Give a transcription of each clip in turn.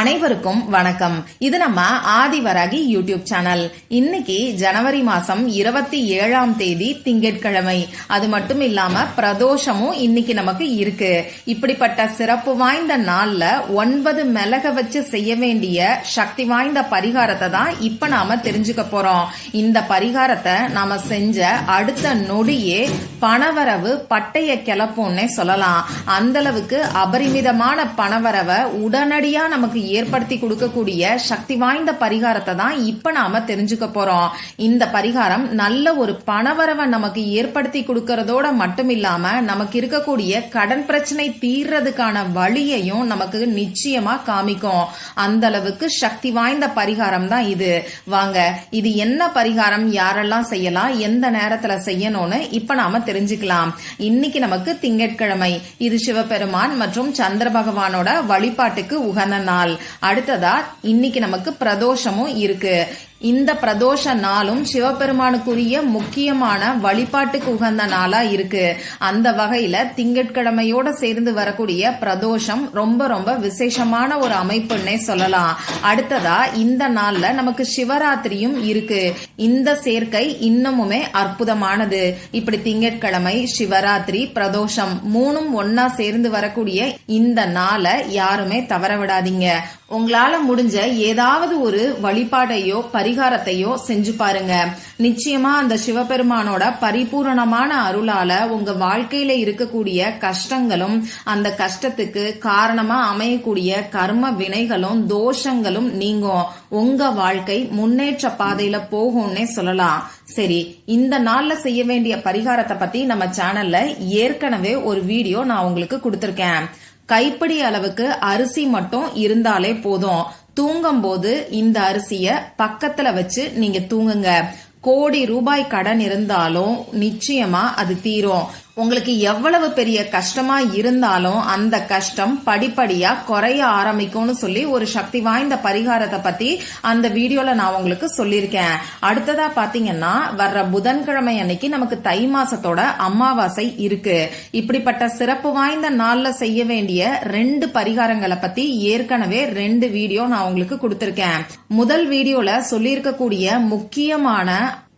அனைவருக்கும் வணக்கம். இது நம்ம ஆதிவராகி யூடியூப் சேனல். இன்னைக்கு ஜனவரி மாசம் இருபத்தி ஏழாம் தேதி திங்கட்கிழமை. அது மட்டும் இல்லாம பிரதோஷமும் இன்னைக்கு நமக்கு இருக்கு. இப்படிப்பட்ட சிறப்பு வாய்ந்த நாள்ல ஒன்பது மிளக வச்சு செய்ய வேண்டிய சக்தி வாய்ந்த பரிகாரத்தை தான் இப்ப நாம தெரிஞ்சுக்க போறோம். இந்த பரிகாரத்தை நாம செஞ்ச அடுத்த நொடியே பணவரவு பட்டைய கிளப்பும்னே சொல்லலாம். அந்த அளவுக்கு அபரிமிதமான பணவரவை உடனடியா நமக்கு ஏற்படுத்தி கொடுக்கக்கூடிய சக்தி வாய்ந்த பரிகாரத்தை தான் இப்ப நாம தெரிஞ்சுக்க போறோம். இந்த பரிகாரம் நல்ல ஒரு பணவரவை நமக்கு ஏற்படுத்தி கொடுக்கறதோட மட்டும் இல்லாம நமக்கு இருக்கக்கூடிய கடன் பிரச்சனை தீர்றதுக்கான வழியையும் நமக்கு நிச்சயமா காமிக்கும். அந்த அளவுக்கு சக்தி வாய்ந்த பரிகாரம் தான் இது. வாங்க இது என்ன பரிகாரம்? யாரெல்லாம் செய்யலாம்? எந்த நேரத்துல செய்யணும்னு இப்ப நாம தெரிஞ்சுக்கலாம். இன்னைக்கு நமக்கு திங்கட்கிழமை. இது சிவபெருமான் மற்றும் சந்திர பகவானோட வழிபாட்டுக்கு உகந்த நாள். அடுத்ததா இன்னைக்கு நமக்கு பிரதோஷமும் இருக்கு. இந்த பிரதோஷ நாளும் சிவபெருமானுக்குரிய முக்கியமான வழிபாட்டுக்கு உகந்த நாளா இருக்கு. அந்த வகையில திங்கட்கிழமையோட சேர்ந்து வரக்கூடிய பிரதோஷம் ரொம்ப ரொம்ப விசேஷமான ஒரு அமைப்புன்னே சொல்லலாம். அடுத்ததா இந்த நாள்ல நமக்கு சிவராத்திரியும் இருக்கு. இந்த சேர்க்கை இன்னமுமே அற்புதமானது. இப்படி திங்கட்கிழமை சிவராத்திரி பிரதோஷம் மூணும் ஒன்னா சேர்ந்து வரக்கூடிய இந்த நாளை யாருமே தவற விடாதீங்க உங்களால முடிஞ்ச ஏதாவது ஒரு வழிபாடையோ பரி பரிகாரத்தையோ செஞ்சு பாருங்க. நிச்சயமா அந்த சிவபெருமானோட பரிபூரணமான அருளால உங்க வாழ்க்கையில இருக்கக்கூடிய கஷ்டங்களும் அந்த கஷ்டத்துக்கு காரணமா அமையக்கூடிய கர்ம வினைகளும் தோஷங்களும் நீங்கும். உங்க வாழ்க்கை முன்னேற்ற பாதையில போகும்னே சொல்லலாம். சரி இந்த நாள்ல செய்ய வேண்டிய பரிகாரத்தை பத்தி நம்ம சேனல்ல ஏற்கனவே ஒரு வீடியோ நான் உங்களுக்கு கொடுத்திருக்கேன். கைப்படி அளவுக்கு அரிசி மட்டும் இருந்தாலே போதும். தூங்கும்போது இந்த அரிசிய பக்கத்துல வச்சு நீங்க தூங்குங்க. கோடி ரூபாய் கடன் இருந்தாலும் நிச்சயமா அது தீரும். உங்களுக்கு எவ்வளவு பெரிய கஷ்டமா இருந்தாலும் அந்த கஷ்டம் படிப்படியா குறைய ஆரம்பிக்கும்னு சொல்லி ஒரு சக்தி வாய்ந்த பரிகாரத்தை பத்தி அந்த வீடியோல நான் உங்களுக்கு சொல்லியிருக்கேன். அடுத்ததா பாத்தீங்கன்னா வர்ற புதன்கிழமை அன்னைக்கு நமக்கு தை மாசத்தோட அமாவாசை இருக்கு. இப்படிப்பட்ட சிறப்பு வாய்ந்த நாள்ல செய்ய வேண்டிய ரெண்டு பரிகாரங்களை பத்தி ஏற்கனவே ரெண்டு வீடியோ நான் உங்களுக்கு கொடுத்திருக்கேன். முதல் வீடியோல சொல்லியிருக்கக்கூடிய முக்கியமான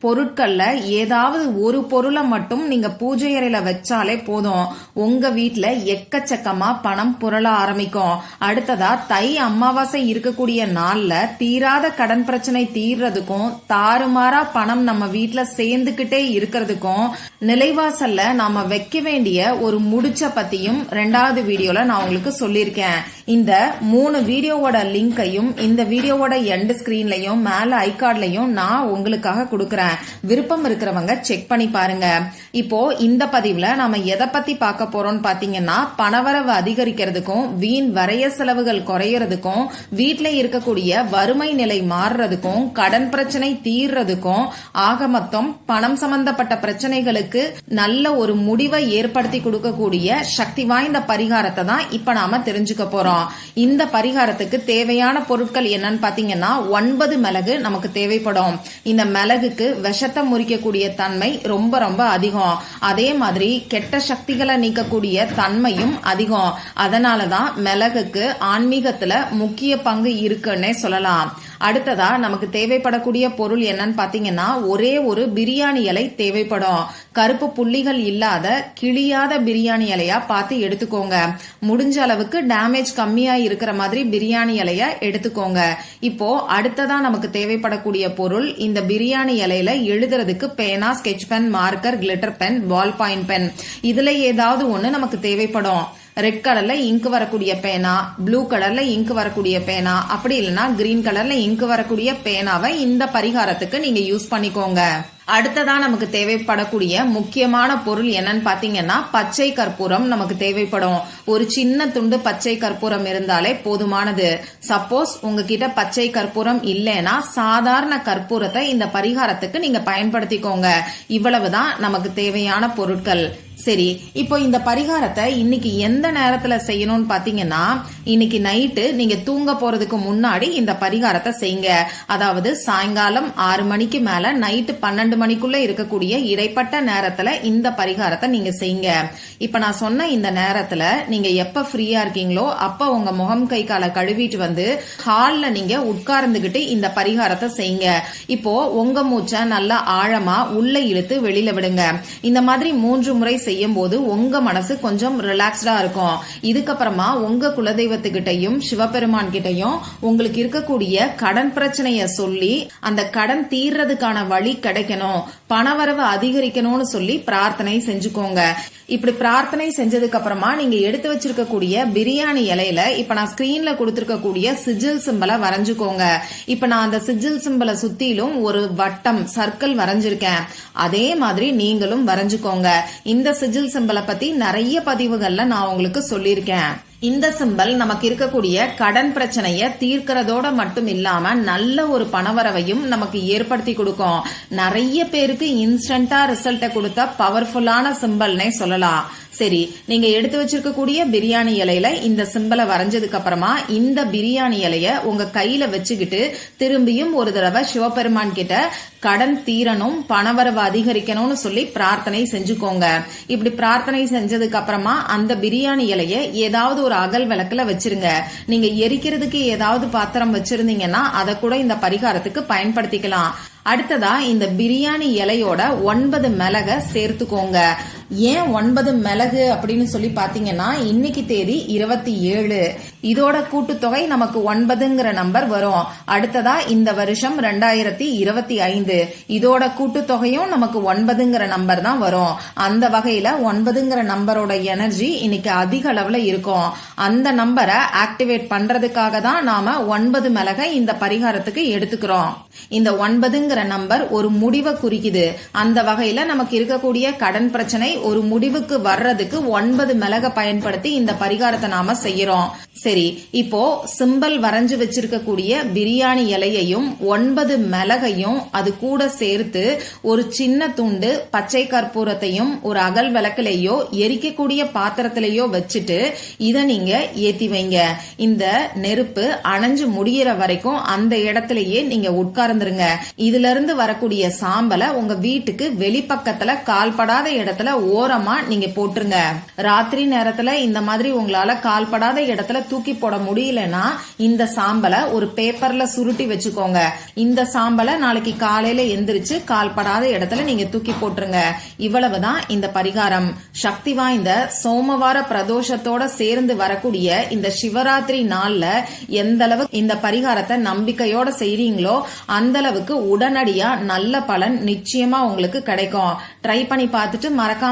பொருட்கள்ல ஏதாவது ஒரு பொருளை மட்டும் நீங்க பூஜை அறையில வச்சாலே போதும். உங்க வீட்டுல எக்கச்சக்கமா பணம் புரள ஆரம்பிக்கும். அடுத்ததா தை அமாவாசை இருக்கக்கூடிய நாள்ல தீராத கடன் பிரச்சனை தீர்றதுக்கும் தாறுமாறா பணம் நம்ம வீட்டுல சேர்ந்துகிட்டே இருக்கிறதுக்கும் நிலைவாசல்ல நாம வைக்க வேண்டிய ஒரு முடிச்ச பத்தியும் ரெண்டாவது வீடியோல நான் உங்களுக்கு சொல்லியிருக்கேன். இந்த மூணு வீடியோவோட லிங்கையும் இந்த வீடியோவோட எண்ட் ஸ்கிரீன்லயும் மேல ஐகார்ட்லயும் நான் உங்களுக்காக கொடுக்கறேன். விருப்பம் இருக்கிறவங்க செக் பண்ணி பாருங்க. இப்போ இந்த பதிவுல நாம எதை பத்தி பார்க்க போறோம்னு பாத்தீங்கன்னா பணவரவு அதிகரிக்கிறதுக்கும் வீண் வரைய செலவுகள் குறையறதுக்கும் வீட்டில இருக்கக்கூடிய வறுமை நிலை மாறுறதுக்கும் கடன் பிரச்சனை தீர்றதுக்கும் ஆக மொத்தம் பணம் சம்பந்தப்பட்ட பிரச்சனைகளுக்கு நல்ல ஒரு முடிவை ஏற்படுத்தி கொடுக்கக்கூடிய சக்தி வாய்ந்த பரிகாரத்தை தான் இப்ப நாம தெரிஞ்சுக்க போறோம். இந்த பரிகாரத்துக்கு தேவையான பொருட்கள் என்னன்னு பாத்தீங்கன்னா ஒன்பது மிளகு நமக்கு தேவைப்படும். இந்த மிளகுக்கு விஷத்தை முறிக்கக்கூடிய தன்மை ரொம்ப ரொம்ப அதிகம். அதே மாதிரி கெட்ட சக்திகளை நீக்கக்கூடிய தன்மையும் அதிகம். அதனாலதான் மிளகுக்கு ஆன்மீகத்துல முக்கிய பங்கு இருக்குன்னே சொல்லலாம். அடுத்ததா நமக்கு தேவைப்படக்கூடிய பொருள் என்னன்னு பாத்தீங்கன்னா ஒரே ஒரு பிரியாணி இலை தேவைப்படும். கருப்பு புள்ளிகள் இல்லாத கிளியாத பிரியாணி இலையா பார்த்து எடுத்துக்கோங்க. முடிஞ்ச அளவுக்கு டேமேஜ் கம்மியா இருக்கிற மாதிரி பிரியாணி இலைய எடுத்துக்கோங்க. இப்போ அடுத்ததா நமக்கு தேவைப்படக்கூடிய பொருள் இந்த பிரியாணி இலையில எழுதுறதுக்கு பேனா sketch pen marker glitter pen ball point pen இதுல ஏதாவது ஒண்ணு நமக்கு தேவைப்படும். ரெட் கலர்ல இங்க் வரக்கூடிய பேனா ப்ளூ கலர்ல இங்க் வரக்கூடிய பேனா அப்படி இல்லைன்னா கிரீன் கலர்ல இங்க் வரக்கூடிய பேனாவை இந்த பரிகாரத்துக்கு நீங்க யூஸ் பண்ணிக்கோங்க. அடுத்ததா நமக்கு தேவைப்படக்கூடிய முக்கியமான பொருள் என்னன்னு பாத்தீங்கன்னா பச்சை கற்பூரம் நமக்கு தேவைப்படும். ஒரு சின்ன துண்டு பச்சை கற்பூரம் இருந்தாலே போதுமானது. சப்போஸ் உங்ககிட்ட பச்சை கற்பூரம் இல்லைன்னா சாதாரண கற்பூரத்தை இந்த பரிகாரத்துக்கு நீங்க பயன்படுத்திக்கோங்க. இவ்வளவுதான் நமக்கு தேவையான பொருட்கள். சரி இப்போ இந்த பரிகாரத்தை இன்னைக்கு எந்த நேரத்துல செய்யணும்னு பாத்தீங்கன்னா இன்னைக்கு நைட்டு நீங்க தூங்க போறதுக்கு முன்னாடி இந்த பரிகாரத்தை செய்யுங்க. அதாவது சாயங்காலம் ஆறு மணிக்கு மேல நைட்டு பன்னெண்டு மணிக்குள்ள இருக்கக்கூடிய இடைப்பட்ட நேரத்துல இந்த பரிகாரத்தை நீங்க செய்யுங்க. இப்ப நான் சொன்ன இந்த நேரத்துல நீங்க எப்ப ஃப்ரீயா இருக்கீங்களோ அப்ப உங்க முகம் கை காலை கழுவிட்டு வந்து ஹால்ல நீங்க உட்கார்ந்துகிட்டு இந்த பரிகாரத்தை செய்யுங்க. இப்போ உங்க மூச்சை நல்லா ஆழமா உள்ள இழுத்து வெளியில விடுங்க. இந்த மாதிரி மூன்று முறை செய்யும் போது உங்க மனசு கொஞ்சம் ரிலாக்ஸ்டா இருக்கும். இதுக்கப்புறமா உங்க குலதெய்வத்துக்கிட்டையும் சிவபெருமான் கிட்டையும் உங்களுக்கு இருக்கக்கூடிய கடன் பிரச்சனைய சொல்லி அந்த கடன் தீர்றதுக்கான வழி கிடைக்கணும். பணவரவு அதிகரிக்கணும்னு சொல்லி பிரார்த்தனை செஞ்சுக்கோங்க. இப்படி பிரார்த்தனை செஞ்சதுக்கு அப்புறமா நீங்க எடுத்து வச்சிருக்கக்கூடிய பிரியாணி இலையில இப்ப நான் ஸ்கிரீன்ல கொடுத்திருக்கக்கூடிய சிஜில் சிம்பலை வரைஞ்சுக்கோங்க. இப்ப நான் அந்த சிஜில் சிம்பலை சுத்திலும் ஒரு வட்டம் சர்க்கிள் வரைஞ்சிருக்கேன். அதே மாதிரி நீங்களும் வரைஞ்சுக்கோங்க. இந்த சிஜில் சிம்பலை பத்தி நிறைய பதிவுகள்ல நான் உங்களுக்கு சொல்லியிருக்கேன். இந்த சிம்பல் நமக்கு இருக்கக்கூடிய கடன் பிரச்சனைய தீர்க்கிறதோட மட்டும் இல்லாம நல்ல ஒரு பணவரவையும் நமக்கு ஏற்படுத்தி கொடுக்கும். நிறைய பேருக்கு இன்ஸ்டன்டா ரிசல்ட்டை கொடுத்த பவர்ஃபுல்லான சிம்பல்னே சொல்லலாம். சரி நீங்க எடுத்து வச்சிருக்கக்கூடிய பிரியாணி இலையில இந்த சிம்பலை வரைஞ்சதுக்கு அப்புறமா இந்த பிரியாணி இலைய உங்க கையில வச்சுக்கிட்டு திரும்பியும் ஒரு தடவை சிவபெருமான் கிட்ட கடன் தீரணும் பணவரவு அதிகரிக்கணும்னு சொல்லி பிரார்த்தனை செஞ்சுக்கோங்க. இப்படி பிரார்த்தனை செஞ்சதுக்கு அப்புறமா அந்த பிரியாணி இலைய ஏதாவது ஒரு அகல் விளக்குல வச்சிருங்க. நீங்க எரிக்கிறதுக்கு ஏதாவது பாத்திரம் வச்சிருந்தீங்கன்னா அதை கூட இந்த பரிகாரத்துக்கு பயன்படுத்திக்கலாம். அடுத்ததா இந்த பிரியாணி இலையோட ஒன்பது மிளக சேர்த்துக்கோங்க. ஏன் ஒன்பது மிளகு அப்படின்னு சொல்லி பாத்தீங்கன்னா இன்னைக்கு தேதி இருபத்தி ஏழு. இதோட கூட்டுத்தொகை நமக்கு ஒன்பதுங்கிற நம்பர் வரும். அடுத்ததா இந்த வருஷம் ரெண்டாயிரத்தி இருபத்தி ஐந்து. இதோட கூட்டுத்தொகையும் நமக்கு ஒன்பதுங்கிற நம்பர் தான் வரும். அந்த வகையில ஒன்பதுங்கிற நம்பரோட எனர்ஜி இன்னைக்கு அதிக அளவுல இருக்கும். அந்த நம்பரை ஆக்டிவேட் பண்றதுக்காக தான் நாம ஒன்பது மிளகை இந்த பரிகாரத்துக்கு எடுத்துக்கிறோம். இந்த ஒன்பதுங்கிற நம்பர் ஒரு முடிவை குறிக்குது. அந்த வகையில நமக்கு இருக்கக்கூடிய கடன் பிரச்சனை ஒரு முடிவுக்கு வர்றதுக்கு ஒன்பது மிளக பயன்படுத்தி இந்த பரிகாரத்தை நாம செய்யறோம். சரி இப்போ சிம்பல் வரைஞ்சு வச்சிருக்கக்கூடிய பிரியாணி இலையையும் ஒன்பது மிளகையும் அது கூட சேர்த்து ஒரு சின்ன துண்டு பச்சை கற்பூரத்தையும் ஒரு அகல் விளக்குலையோ எரிக்கக்கூடிய பாத்திரத்திலேயோ வச்சுட்டு இதை நீங்க ஏத்தி வைங்க. இந்த நெருப்பு அணைஞ்சு முடியிற வரைக்கும் அந்த இடத்திலேயே நீங்க உட்கார்ந்துருங்க. இதுல இருந்து வரக்கூடிய சாம்பலை உங்க வீட்டுக்கு வெளிப்பக்கத்துல கால்படாத இடத்துல ஓரமா நீங்க போட்டுருங்க. ராத்திரி நேரத்துல இந்த மாதிரி உங்களால கால்படாத இடத்துல தூக்கி போட முடியலன்னா இந்த சாம்பலை ஒரு பேப்பர்ல சுருட்டி வச்சுக்கோங்க. இந்த சாம்பலை நாளைக்கு காலையில எந்திரிச்சு கால்படாத இடத்துல நீங்க தூக்கி போட்டுருங்க. இவ்வளவுதான் இந்த பரிகாரம். சக்தி வாய்ந்த சோமவார பிரதோஷத்தோட சேர்ந்து வரக்கூடிய இந்த சிவராத்திரி நாள்ல எந்த அளவு இந்த பரிகாரத்தை நம்பிக்கையோட செய்றீங்களோ அந்த அளவுக்கு உடனடியா நல்ல பலன் நிச்சயமா உங்களுக்கு கிடைக்கும். ட்ரை பண்ணி பார்த்துட்டு மறக்காம